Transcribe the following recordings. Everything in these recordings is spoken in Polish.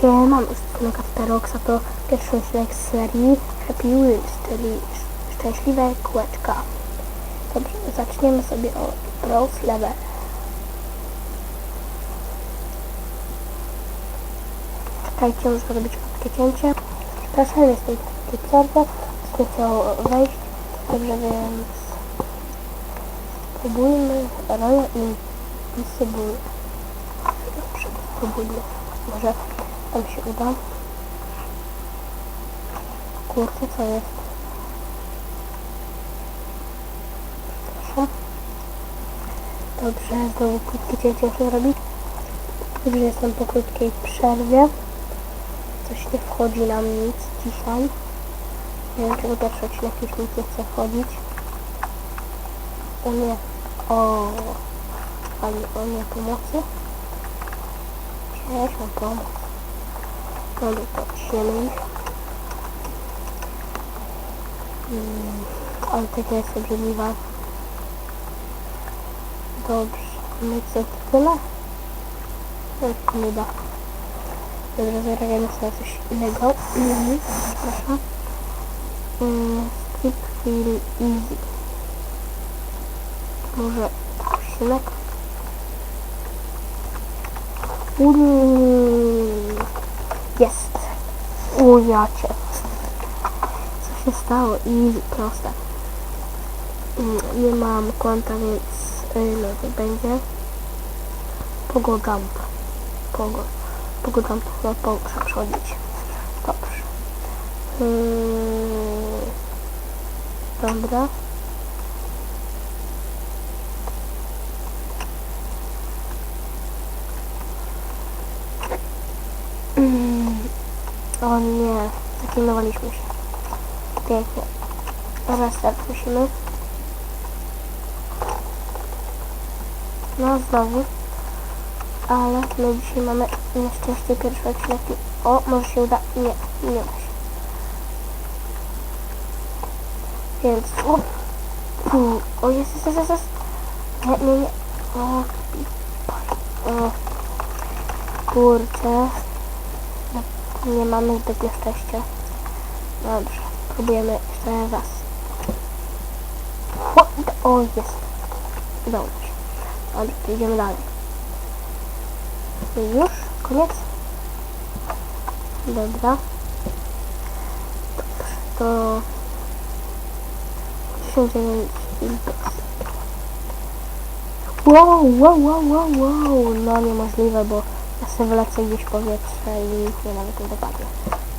Siema, jestem Kasperoxa, to pierwszy odcinek z serii Happy Wheels, czyli sz- szczęśliwe kółeczka. Dobrze, zaczniemy sobie od Bros Level. Czekajcie, muszę zrobić krótkie cięcie. Przepraszam, jestem w takiej przerwie, nie chciał wejść, dobrze więc spróbujmy Royal Invisible. Dobrze, spróbujmy. Może tam się uda. Kurczę, co jest? Przepraszam. Dobrze, znowu krótkie cięcie muszę zrobić. Dobrze, jestem po krótkiej przerwie. Coś nie wchodzi nam nic dzisiaj. Nie wiem, czego pierwszy odcinek już nic nie chce wchodzić. O nie. O. Ale o nie, pomocy. Cześć, mam pomoc. Dobra, ciśniemy ich. Mm, ale taka jest obrzydliwa. Dobrze, no co, tyle? To nie da. Dobrze, zareagujemy sobie na coś innego. Mhm, przepraszam. Mm, Skip Feel Easy. Może? Uuu, Jest. Ujacie. Co się stało? Easy, proste. Mm, Nie mam konta, więc y, no to będzie Pogodamp. Pogo. Pogodamp chyba po, przechodzić. Dobrze. Yy, dobra. Mm, O nie, zaklinowaliśmy się. Pięknie. Restart musimy. No znowu. Ale my dzisiaj mamy nieszczęście pierwszy odcinek. O, może się uda. Nie, nie da się. Więc o, fu, o jest, jest, jest, jest. Nie, nie, nie. O, o. Kurczę. Nie mamy zbytnio szczęścia. Dobrze, próbujemy jeszcze raz. O, o jest. Udało się. Dobrze, idziemy dalej. I Już? Koniec? Dobra. Dobrze, to... 1009 Wow, wow, wow, wow, wow. No niemożliwe, bo ja sobie wlecę gdzieś powietrze i nie nawet nie dopadnie.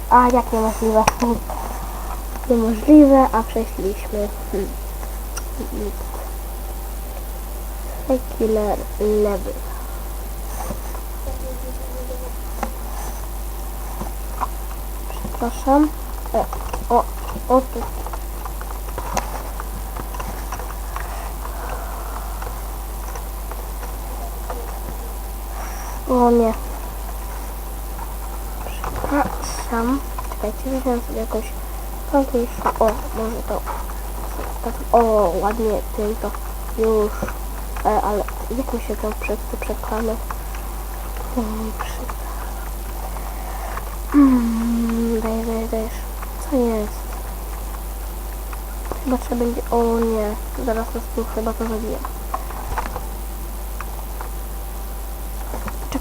A jak niemożliwe? Niemożliwe, a przeszliśmy. Hmm. Level. Przepraszam. E, o, o tu. O nie. Przepraszam. Czekajcie, weźmiemy sobie jakąś ważniejszą. O, może to. Tak, o, ładnie tym to już. E, ale jak my się tam przed to przepchamy? Mm, przy... Mm, dajesz. Co jest? Chyba trzeba będzie... O nie, zaraz nas tu chyba to zabiję.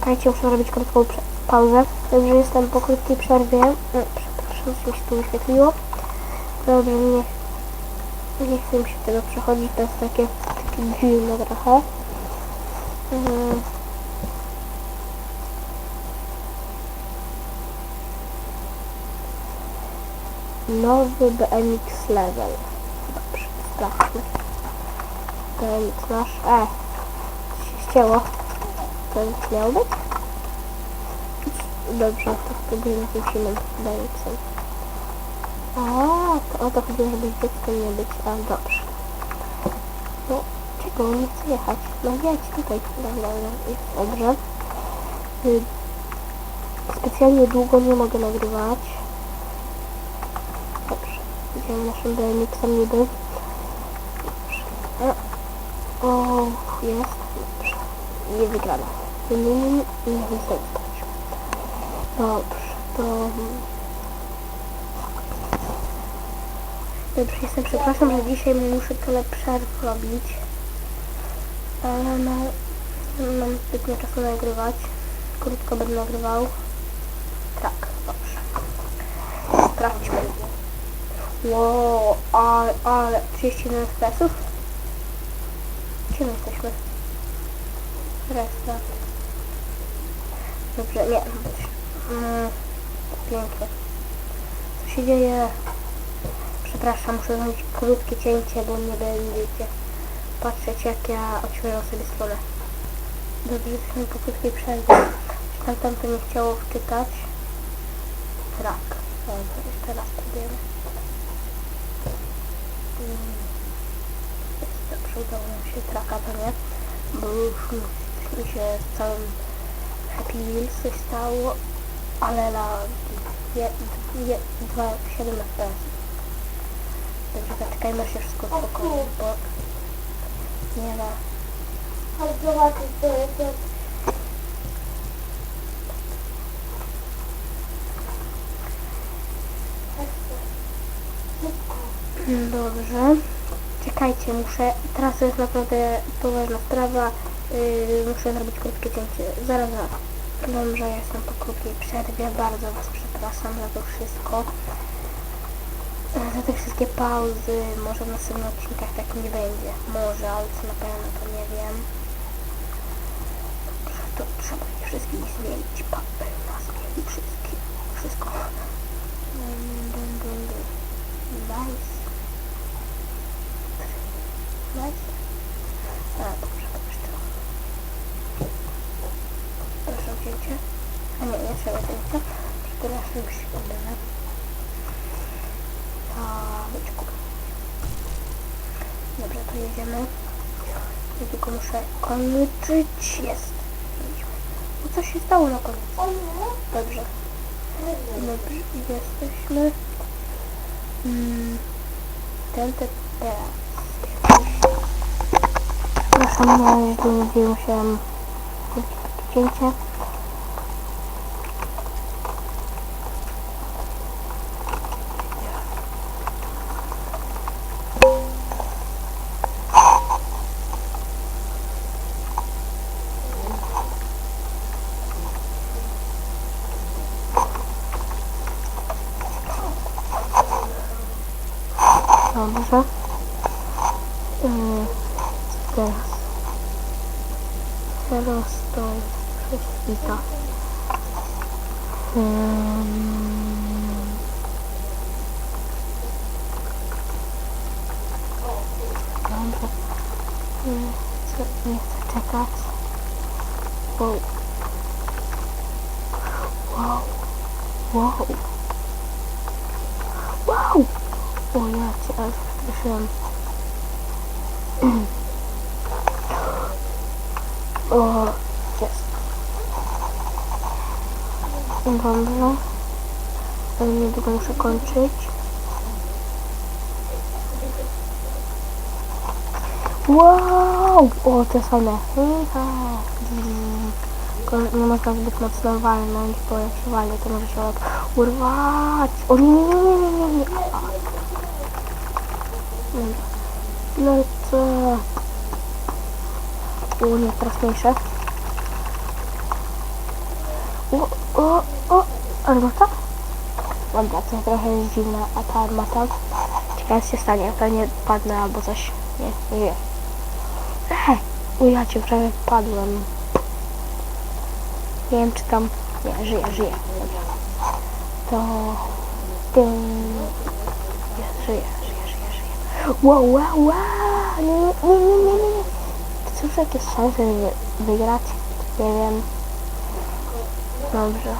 Czekajcie, muszę zrobić krótką pauzę. Dobrze, jestem po krótkiej przerwie. E, przepraszam, coś mi się tu wyświetliło. Dobrze, nie, nie chcę mi się tego przechodzić, to jest takie, takie dziwne trochę. Mhm. Nowy BMX level. Dobrze, sprawdźmy. BMX nasz. E, się ścięło. Już miał? Dobrze, to spróbujemy jakimś innym BMX-em. A, to o to chodziło, żeby dzieckiem nie być. A, dobrze. No, czego nie chcę jechać? No jedź tutaj. Dobra, jest dobrze. Y, Specjalnie długo nie mogę nagrywać. Dobrze. Idziemy naszym BMX-em niby. Dobrze. O, jest. Dobrze. Nie wygrana. Nie, nie, nie, Dobrze, to... Dobrze, jestem przepraszam, że dzisiaj muszę tyle przerw robić. Ale no, nie mam zbytnio czasu nagrywać. Krótko będę nagrywał. Tak, dobrze. Sprawdźmy. Wow, ale, ale 31 FPS-ów? Gdzie my jesteśmy? Restart. Dobrze, nie. Mm, pięknie. Co się dzieje? Przepraszam, muszę zrobić krótkie cięcie, bo nie będziecie patrzeć jak ja odświeżam sobie stronę. Dobrze, jesteśmy po krótkiej przerwie. Tam tamto nie chciało wczytać? Tak. Dobrze, jeszcze raz próbujemy. Mm. Dobrze, udało nam się traka pewnie, bo już mi się całym Coś stało, ale na je, je, 2,7 FPS. Dobrze, zaczekajmy się wszystko spokojnie, bo nie ma. Zobaczyć, jest. Dobrze. Czekajcie, muszę. Teraz to jest naprawdę poważna sprawa. Yy, muszę zrobić krótkie cięcie. Zaraz, zaraz. Dobrze, ja jestem po krótkiej przerwie. Bardzo Was przepraszam za to wszystko. Za te wszystkie pauzy. Może w następnych odcinkach tak nie będzie. Może, ale co na pewno to nie wiem. To trzeba je wszystkich zmienić. Papel na zmieni wszystkich. Wszystko. Dum, dum, dum, dum. Nice. Nice. A, dobrze, dobrze, to. Proszę o cięcie. A nie, nie trzeba cięcia. Przepraszam, sekundę. Tawyczku. Dobrze, to jedziemy. Ja tylko muszę kończyć. Jest. No co się stało na koniec? Nie? Dobrze. Dobrze, jesteśmy. Mm, ten te teraz. Przepraszam, ja już nie musiałam zrobić takie cięcie. Dobrze. Yy, teraz. Teraz to prześwita. Um, dobrze. Nie chcę, nie chcę czekać. Wow. Wow. Wow. Wow. O ja cię aż przestraszyłam. o, jest. Dobrze. Ale niedługo muszę kończyć. Wow! O. Iha. Tylko nie można zbyt mocno walnąć, bo jak się walnie, to może się urwać. O nie, nie, nie, nie, nie, nie. No to... O nie, teraz mniejsze. O, o, o, armata? To trochę jest dziwna, a ta armata... Ciekawe co się stanie, pewnie padnę albo coś. Nie, nie wiem. Ja cię prawie padłem. Nie wiem czy tam... Nie, żyję, żyję. To... Tym... Żyję. Wow, wow, wow! Nie, nie, nie, nie, nie, nie. Czy są jakieś szanse, żeby wygrać? Nie wiem. Dobrze.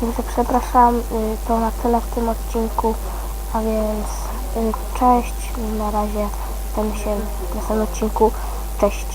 Także przepraszam, y, to na tyle w tym odcinku, a więc y, cześć, na razie, widzimy się w następnym odcinku, cześć.